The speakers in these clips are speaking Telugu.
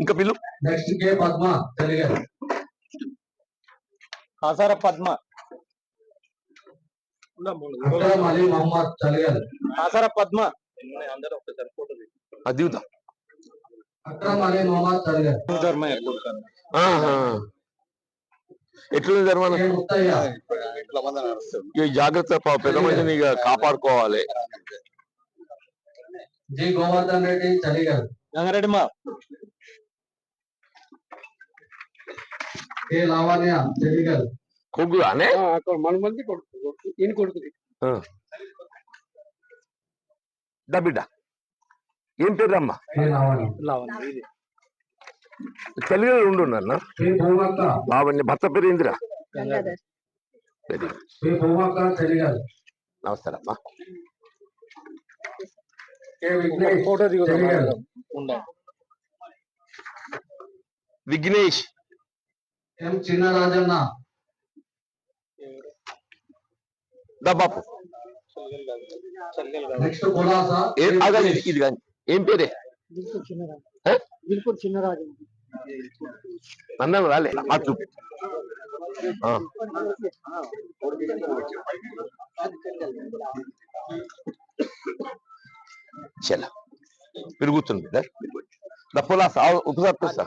ఇంకా పిల్లు నెక్స్ట్ కే పద్మ తెలుగు కాసార పద్మ. అలీ మొహమ్మద్ తెలుగు కాసార పద్మ. అందరూ ఒకసారి ఫోటో అది అక్రమ్ అలీ మొహమ్మద్ ధర్మాన జాగ్రత్త పెద్ద మనిషిని ఇక కాపాడుకోవాలి. జి గోవర్ధన్ రెడ్డి తెలుగు గంగారెడ్డి మా. కే లావణ్య తెలుగు కొగ్గు అనే మన మంది కొడుకు ఈయన కొడుకుది. దా బిడ్డ. ఏం పేరు అమ్మా లావణ్య. లావణ్య ఉండు నాన్న. బాబు భర్త పేరు గంగాధర్. వెరీ నమస్కారం అమ్మా ఫోటో విఘ్నేష్. ఎం చిన్నరాజన్న. దా బాపు. నెక్స్ట్ కులాస ఏ ఇది- కానీ ఏం పేరే? దిల్పూర్ చిన్నరాజు. అన్నం రాలే ఆ. చల పెరుగుతుంది బిడ్డ దా పులాస ఒకసారి చూస్తా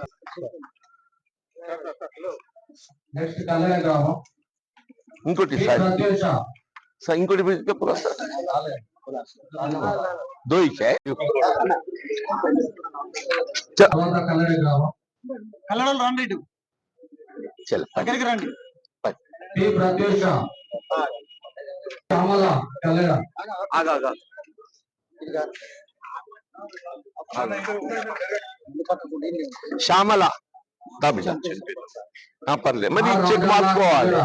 నెక్స్ట్ కళ్యాణ గ్రామం ఇంకోటి సార్ సార్ ఇంకోటి గ్రామం కల్లడలు రండి ఇటు. చల దగ్గరికి రండి. పి ప్రత్యూష శ్యామల కళ్యాణ ఆగా ఆగా. శ్యామల. పర్లేదు. మరి చెక్ మార్చుకోవాలి.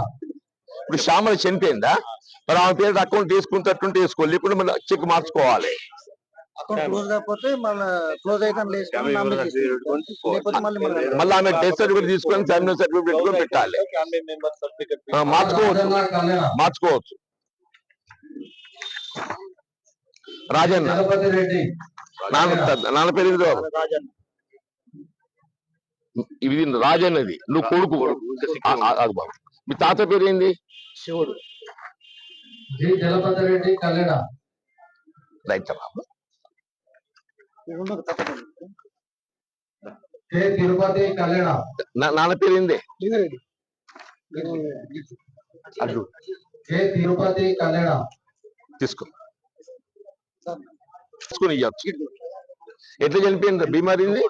ఇప్పుడు శ్యామల చనిపోయిందా? మరి ఆమె పేరు అకౌంట్ తీసుకుంటట్టుంటే వేసుకోవాలి ఇప్పుడు మన చెక్ మార్చుకోవాలి. అకౌంట్ క్లోజ్ కాకపోతే మళ్ళీ ఆమె డెత్ సర్టిఫికేట్ తీసుకొని ఫ్యామిలీ సర్టిఫికేట్ కూడా పెట్టాలి. మార్చుకోవచ్చు. మార్చుకోవచ్చు. రాజన్న. నాన్న పేరు? ఇది రాజన్నది. నువ్వు కొడుకు. ఆగు బాబు మీ తాత పేరు ఏంది? శివుడు. రైట్ బాబు తిరుపతి కళ్యాణ నాన్న పేరు ఏంది? తిరుపతి కళ్యాణ తీసుకో. తీసుకుని ఇవ్వచ్చు ఎట్లా చనిపోయింది బీమారింది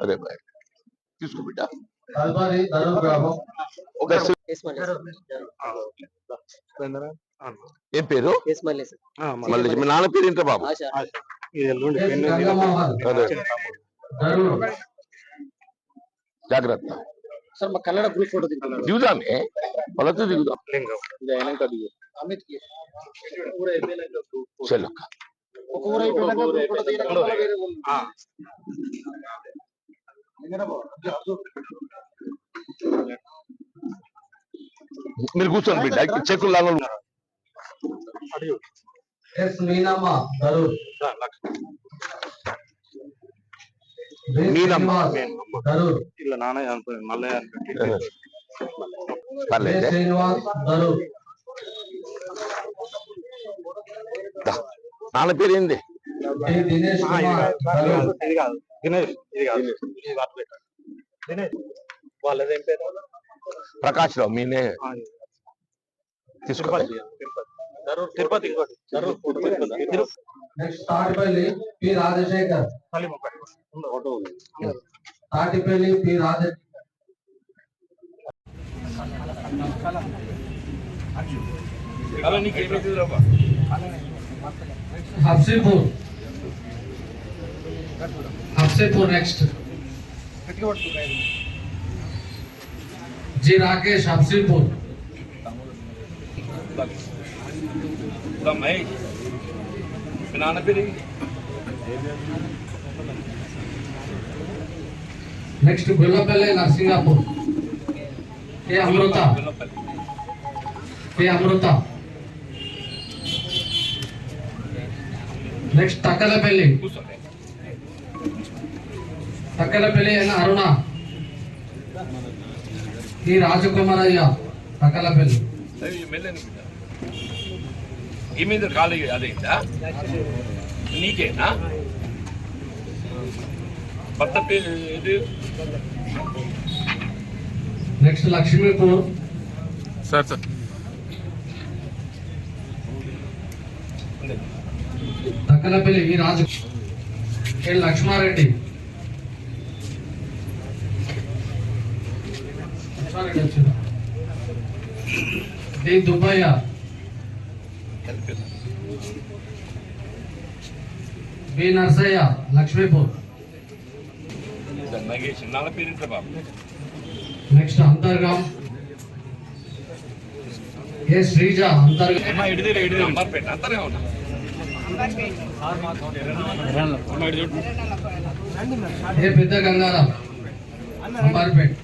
అదే బాయ్. తీసుకో బిడ్డ. ఒక ఏం పేరు? మళ్ళీ మీ నాన్న పేరు ఏంటో బాబు? జాగ్రత్త. సార్ మా కన్నడ గ్రూప్ ఫోటో దిగుతాను దిగుదామే వాళ్ళతో దిగుదాం అమిత్కి చలో ఒక ఊరు అయిపోయినాక group ఫోటో దిగినాక మళ్ళీ వేరే ఊరు. మీరు కూర్చోండి బిడ్డ చెక్కులు లాగా ఎస్ మీనమ్మ ధరూర్ ఇలా నాన్న పేరు ఏంది? ఇది కాదు దినేష్ ఇది కాదు. దినేష్ వాళ్ళదేం పేరు? ప్రకాష్ రావు మీనే తీసుకో. తిరుపతి తిరుపతి. తిరుపతి ధరూర్ తిరుపతి తిరుపతి నెక్స్ట్ తాటిపల్లి పి రాజశేఖర్ మళ్ళీ ఒకటి ఉంది, ఒకటి ఉంది. తాటిపల్లి పి రాజ అలా నీకు ఏమైతుంది రాబా హఫ్సీపూర్ హఫ్సీపూర్ నెక్స్ట్ జి రాకేష్ హఫ్సీపూర్ మహేష్ మీ నాన్న పేరు next Gullapalli Narsingapur K Amrutha K Amrutha next Takkalapalli Takkalapalli అయిన అరుణ ఈ రాజకుమారయ్య తక్కలపల్లి ఈ మీద ఖాళీ అదైందా? నీకేనా? భర్త పేరు ఏది next Lakshmipur sir sir. Takkalapalli ఈ రాజు లక్ష్మారెడ్డి. లక్ష్మారెడ్డి వచ్చిందా? Dubbayya. B Narsayya Lakshmipur. Next Antergam. A Sreeja Antergam A పెద్ద గంగారాం? అంబార్పేట్.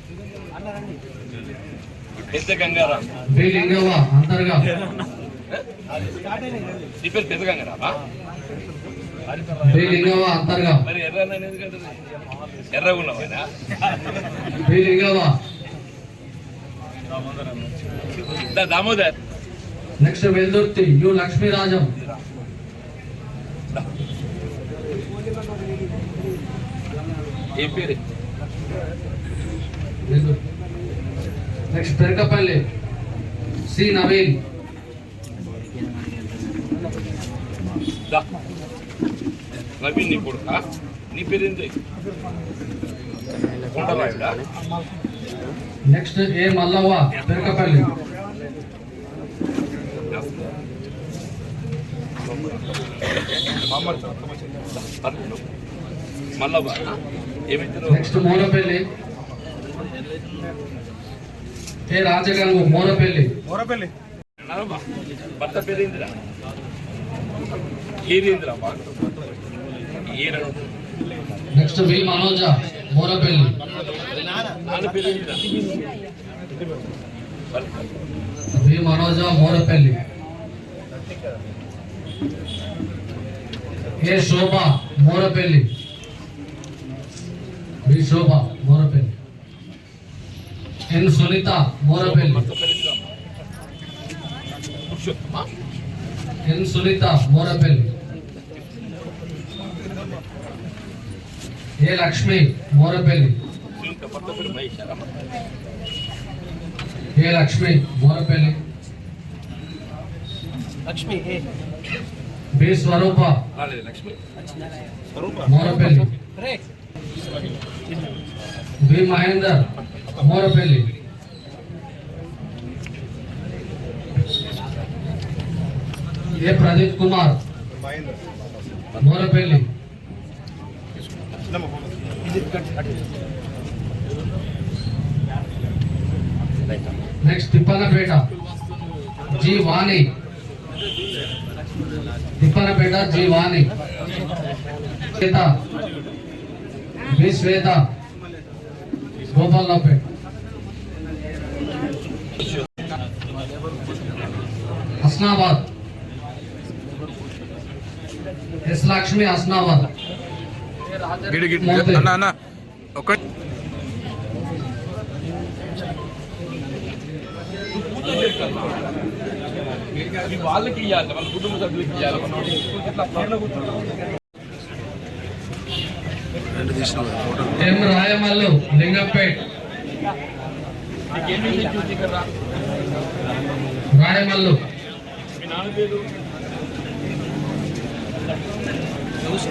పెద్ద గంగారాం. బి లింగవ్వ అంతర్గా. పెద్ద గంగారామా? Damodar. Next Veldurthi U Lakshmirajam. ఏం పేరు? Next Perakapalli C Naveen. Naveen నీ కొడుకా నీ పేరు ఏంటి కొండరాయుడా? Next A Mallavva? పెరకపల్లి. ఏమైతే నెక్స్ట్ మోరపల్లి. ఏ రాజగంగు మోరపల్లి. నరమా భర్త పేరేంద్ర? ఏరేంద్ర ఏర నెక్స్ట్ వి మనోజ మోరపల్లి నాన్న పేరేంద్ర వి మనోజ మోరపల్లి ఏ శోభ మోరపల్లి వి శోభ మోరపల్లి ఎన్ సునీత మోరపల్లి భర్త పేరేంద్ర Purushottama N Sunitha Morapalli A Lakshmi? Morapalli. A Lakshmi? Morapalli. Lakshmi B Swarupa. Morapalli. B Mahender. Morapalli. A Pradeep Kumar? Morapalli. next Tippanapeta G Vani Tippanapeta G Vani Swetha B Swetha Gopalaraopeta Husnabad S Lakshmi Husnabad గిడి గిడి. అన్న అన్న ఒక వాళ్ళకి ఇవ్వాలి వాళ్ళ కుటుంబ సభ్యులకి ఇవ్వాలి ఎం రాయమల్లు. లింగంపేట్ నీకేమీ చూసి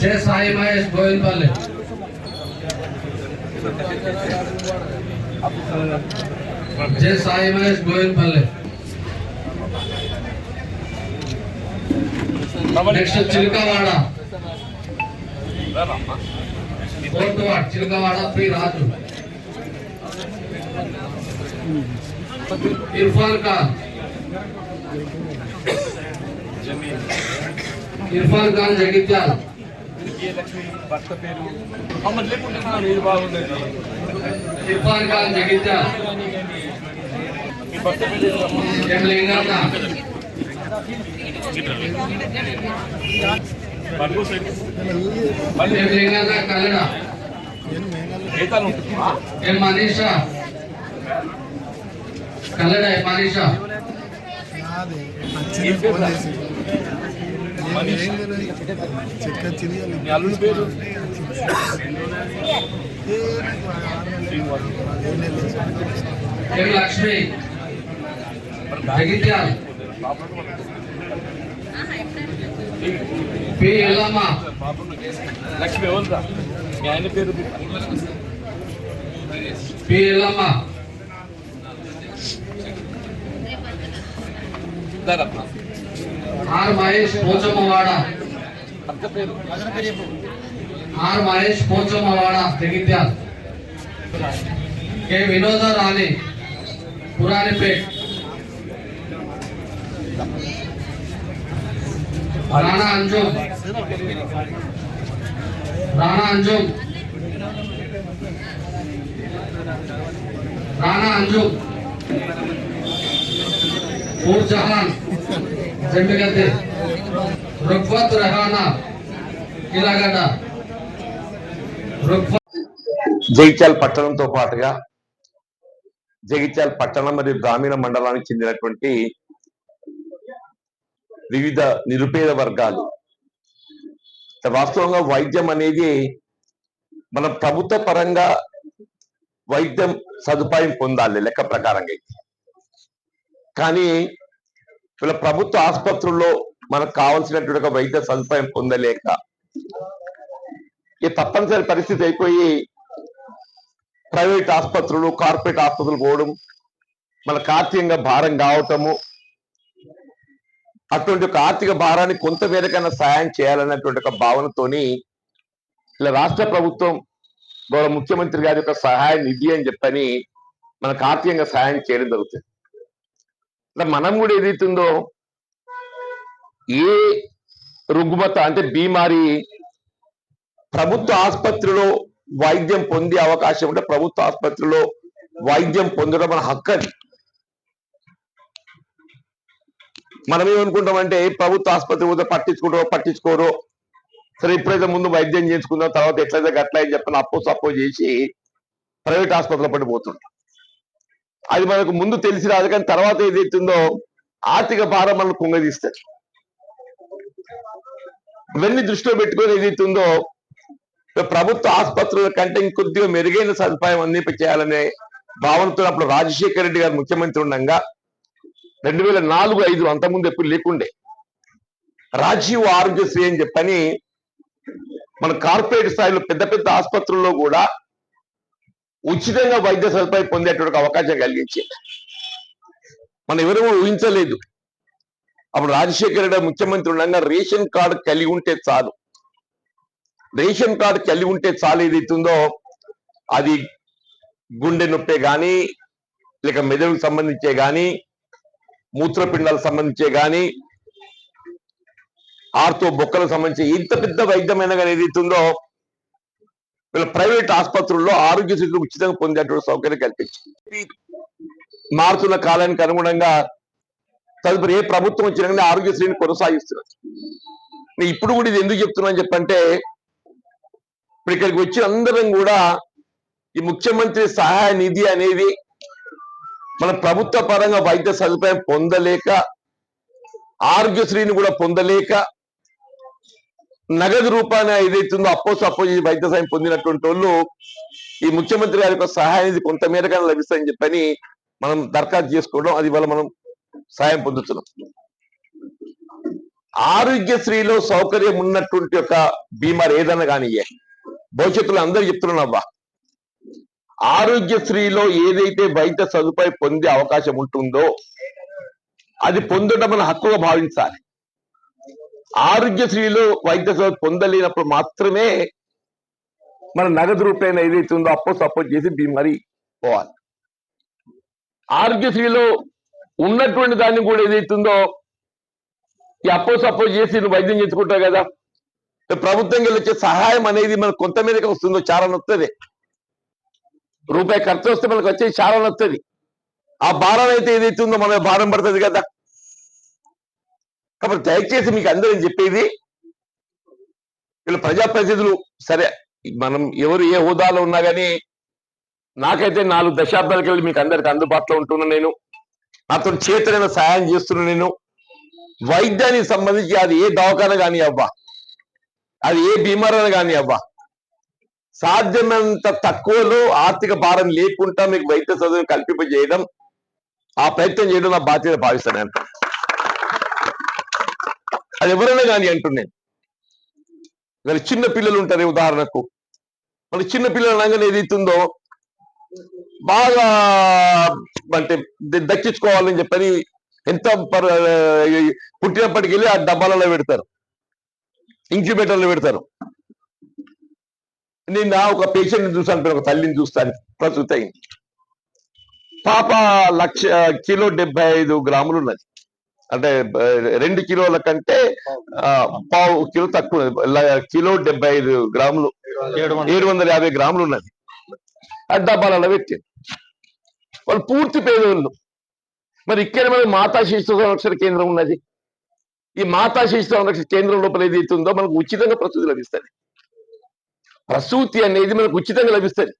Jaya Sai Mahesh Govindapalle Jaya Sai Mahesh Govindapalle next Chilukawada fourth ward Chilukawada P Raju Irfan Khan Irfan Khan Jagtial. భర్త పేరు మమ్మల్ని లేకుంటే నా బాగుండేది ఇర్ఫాన్ ఖాన్ జగిత్యాల్ ఎం మనీషా. మనీషా అల్లుడి పేరు లక్ష్మి లక్ష్మి ఎవరురా మీ ఆయన పేరు P Yellamma. R Mahesh Pochammawada. R Mahesh Pochammawada Jagtial K Vinoda Rani Puranipet. Rana Anjum. Rana Anjum. Rana Anjum. Poor Jahan Jambigadde రుగ్వత్ రెహానా ఇలాగడ్డ జగిత్యాల పట్టణంతో పాటుగా జగిత్యాల పట్టణం మరియు గ్రామీణ మండలానికి చెందినటువంటి వివిధ నిరుపేద వర్గాలు వాస్తవంగా వైద్యం అనేది మన ప్రభుత్వ పరంగా వైద్యం సదుపాయం పొందాలి లెక్క ప్రకారంగా అయితే. కానీ ఇలా ప్రభుత్వ ఆసుపత్రుల్లో మనకు కావాల్సినటువంటి ఒక వైద్య సదుపాయం పొందలేక ఈ తప్పనిసరి పరిస్థితి అయిపోయి ప్రైవేట్ ఆసుపత్రులు కార్పొరేట్ ఆసుపత్రులు పోవడం మన ఆర్థికంగా భారం కావటము అటువంటి ఒక ఆర్థిక భారాన్ని కొంత మేరకైనా సాయం చేయాలన్నటువంటి ఒక భావనతోని ఇలా రాష్ట్ర ప్రభుత్వం గౌరవ ముఖ్యమంత్రి గారి యొక్క సహాయ నిధి అని చెప్పని మనకు ఆర్థికంగా సహాయం చేయడం జరుగుతుంది. అంటే మనం కూడా ఏదైతుందో ఏ రుగ్మత అంటే బీమారి ప్రభుత్వ ఆసుపత్రిలో వైద్యం పొందే అవకాశం ఉంటే ప్రభుత్వ ఆసుపత్రిలో వైద్యం పొందడం మన హక్కు అది. మనం ఏమనుకుంటామంటే ప్రభుత్వ ఆసుపత్రి పోతే పట్టించుకుంటారో పట్టించుకోరో సరే ఇప్పుడైతే ముందు వైద్యం చేసుకుందాం తర్వాత ఎట్లయితే గట్ల అని చెప్పని అప్పు సప్పు చేసి ప్రైవేట్ ఆసుపత్రిలో పడిపోతుంటాం. అది మనకు ముందు తెలిసి రాదు కానీ తర్వాత ఏదైతుందో ఆర్థిక భారం మనకు కుంగదీస్తుంది ఇవన్నీ దృష్టిలో పెట్టుకొని ఏదైతుందో ప్రభుత్వ ఆసుపత్రుల కంటే ఇంకొద్దిగా మెరుగైన సదుపాయం అందింప చేయాలనే భావనతో అప్పుడు రాజశేఖర రెడ్డి గారు ముఖ్యమంత్రి ఉండగా రెండు వేల నాలుగు ఐదు అంతకుముందు ఎప్పుడు లేకుండే రాజీవ్ ఆరోగ్యశ్రీ అని చెప్పని మన కార్పొరేట్ స్థాయిలో పెద్ద పెద్ద ఆసుపత్రుల్లో కూడా ఉచితంగా వైద్య సదుపాయం పొందేటువంటి అవకాశం కలిగించింది. మనం ఎవరు ఊహించలేదు. అప్పుడు రాజశేఖర రెడ్డి ముఖ్యమంత్రి ఉండగా రేషన్ కార్డు కలిగి ఉంటే చాలు. రేషన్ కార్డు కలిగి ఉంటే చాలు ఏదైతుందో అది గుండె నొప్పే కానీ లేక మెదడుకు సంబంధించే కానీ మూత్రపిండాలకు సంబంధించే కానీ ఆర్తో బొక్కలకు సంబంధించి ఇంత పెద్ద వైద్యమైన కానీ ఏదైతుందో వీళ్ళ ప్రైవేట్ ఆసుపత్రుల్లో ఆరోగ్యశ్రీ ఉచితంగా పొందేటువంటి సౌకర్యం కల్పించింది. మారుతున్న కాలానికి అనుగుణంగా తదుపరి ఏ ప్రభుత్వం వచ్చినా కానీ ఆరోగ్యశ్రీని కొనసాగిస్తున్నారు. నేను ఇప్పుడు కూడా ఇది ఎందుకు చెప్తున్నాను చెప్పంటే ఇప్పుడు ఇక్కడికి వచ్చిన అందరం కూడా ఈ ముఖ్యమంత్రి సహాయ నిధి అనేది మన ప్రభుత్వ పరంగా వైద్య సదుపాయం పొందలేక ఆరోగ్యశ్రీని కూడా పొందలేక నగదు రూపాన ఏదైతుందో అప్పో సప్పో చేసి వైద్య సాయం పొందినటువంటి వాళ్ళు ఈ ముఖ్యమంత్రి గారి యొక్క సహాయం కొంత లభిస్తాయని చెప్పని మనం దరఖాస్తు చేసుకోవడం అది వల్ల మనం సాయం పొందుతున్నాం. ఆరోగ్యశ్రీలో సౌకర్యం ఉన్నటువంటి ఒక బీమార్ ఏదైనా కానీ భవిష్యత్తులో అందరూ చెప్తున్నాను ఆరోగ్యశ్రీలో ఏదైతే వైద్య సదుపాయం పొందే అవకాశం ఉంటుందో అది పొందడం మన హక్కుగా భావించాలి. ఆరోగ్యశ్రీలో వైద్య సేవ పొందలేనప్పుడు మాత్రమే మన నగదు రూపాయన ఏదైతే ఉందో అప్పో సపోర్ట్ చేసి బీమారి పోవాలి. ఆరోగ్యశ్రీలో ఉన్నటువంటి దాన్ని కూడా ఏదైతుందో ఈ అప్పో సపోర్ట్ చేసి నువ్వు వైద్యం చేసుకుంటావు కదా. ప్రభుత్వం వచ్చే సహాయం అనేది మనకు కొంత మీదకి వస్తుందో చాలా వస్తుంది రూపాయి ఖర్చు వస్తే మనకు వచ్చేది చాలా వస్తుంది ఆ భారం అయితే ఏదైతే ఉందో మన భారం పడుతుంది కదా. కాబట్టి దయచేసి మీకు అందరం చెప్పేది వీళ్ళు ప్రజాప్రతినిధులు సరే మనం ఎవరు ఏ హోదాలో ఉన్నా కానీ నాకైతే నాలుగు దశాబ్దాలకి వెళ్ళి మీకు అందరికి అందుబాటులో ఉంటున్నా నేను. నాతో చేతనైనా సహాయం చేస్తున్నా నేను. వైద్యానికి సంబంధించి అది ఏ దవాఖాన కానీ అవ్వా అది ఏ బీమారైనా కానీ అవ్వా సాధ్యమైనంత తక్కువలో ఆర్థిక భారం లేకుండా మీకు వైద్య చదువు కల్పింపజేయడం ఆ ప్రయత్నం చేయడం నా బాధ్యత భావిస్తాను అది ఎవరైనా కానీ అంటున్నాను చిన్న పిల్లలు ఉంటారు ఉదాహరణకు. మరి చిన్న పిల్లలు అనగానే ఏదైతుందో బాగా అంటే దక్కించుకోవాలని చెప్పని ఎంత పర్- పుట్టినప్పటికి వెళ్ళి ఆ డబ్బాలలో పెడతారు. ఇంక్యుబేటర్లో పెడతారు. నేను నా ఒక పేషెంట్ చూసాను ఒక తల్లిని చూస్తాను ప్రస్తుతం పాప లక్ష కిలో డెబ్బై ఐదు గ్రాములు ఉన్నది. అంటే రెండు కిలోల కంటే పావు కిలో తక్కువ కిలో డెబ్బై ఐదు గ్రాములు ఏడు వందల యాభై గ్రాములు ఉన్నది. ఆ డబ్బాలలో పెట్టింది వాళ్ళు పూర్తి పేదోళ్ళు. మరి ఇక్కడ మనకి మాతా శిశు సంరక్షణ కేంద్రం ఉన్నది. ఈ మాతా శిశు సంరక్షణ కేంద్రం లోపల ఏదైతే ఉందో మనకు ఉచితంగా ప్రసూతి లభిస్తుంది. ప్రసూతి అనేది మనకు ఉచితంగా లభిస్తుంది.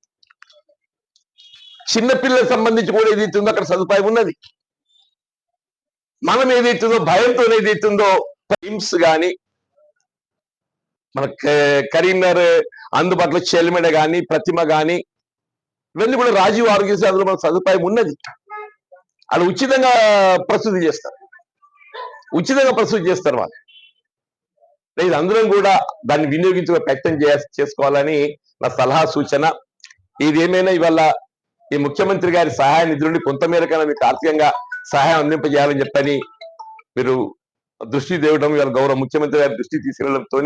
చిన్నపిల్లలకు సంబంధించి కూడా ఏదైతే ఉందో అక్కడ సదుపాయం ఉన్నది. మనం ఏదైతుందో భయంతో ఏదైతుందో హిమ్స్ గాని మన కరీంనగర్ అందుబాటులో చెల్మెడ గాని ప్రతిమ గాని ఇవన్నీ కూడా రాజీవ్ ఆరోగ్య సేవలో మన సదుపాయం ఉన్నది. వాళ్ళు ఉచితంగా ప్రసూతి చేస్తారు. ఉచితంగా ప్రసూతి చేస్తారు వాళ్ళు. లేదు అందరం కూడా దాన్ని వినియోగించుకునే ప్రయత్నం చేయ- చేసుకోవాలని నా సలహా సూచన. ఇది ఏమైనా ఇవాళ ఈ ముఖ్యమంత్రి గారి సహాయ నిధి నుండి కొంతమేరకైనా మీకు ఆర్థికంగా సహాయం అందింపజేయాలని చెప్పని మీరు దృష్టి తేవడం ఇవాళ గౌరవ ముఖ్యమంత్రి గారి దృష్టి తీసుకెళ్ళడంతో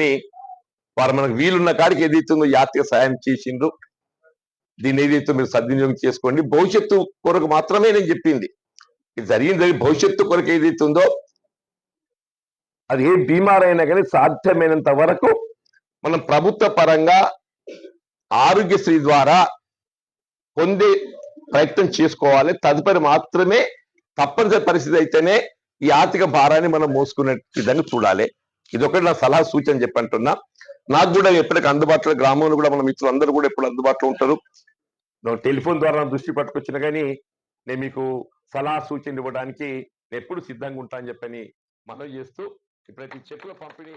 వారు మనకు వీలున్న కాడికి ఏదైతుందో యాత్రిక సహాయం చేసిండ్రు దీన్ని ఏదైతే మీరు సద్వినియోగం చేసుకోండి భవిష్యత్తు కొరకు మాత్రమే నేను చెప్పింది. ఇది జరిగింది భవిష్యత్తు కొరకు ఏదైతుందో అది ఏ బీమారైనా కానీ సాధ్యమైనంత వరకు మనం ప్రభుత్వ పరంగా ఆరోగ్యశ్రీ ద్వారా పొందే ప్రయత్నం చేసుకోవాలి. తదుపరి మాత్రమే తప్పనిసరి పరిస్థితి అయితేనే ఈ ఆర్థిక భారాన్ని మనం మోసుకునే విధంగా చూడాలి. ఇది ఒకటి నా సలహా సూచన చెప్పంటున్నా. నాకు కూడా ఎప్పటికీ అందుబాటులో గ్రామంలో కూడా మన మిత్రులు అందరూ కూడా ఎప్పుడు అందుబాటులో ఉంటారు. టెలిఫోన్ ద్వారా దృష్టి పట్టుకొచ్చిన కానీ నేను మీకు సలహా సూచన ఇవ్వడానికి నేను ఎప్పుడు సిద్ధంగా ఉంటా అని చెప్పని మనవి చేస్తూ ఇప్పుడైతే ఈ పంపిణీ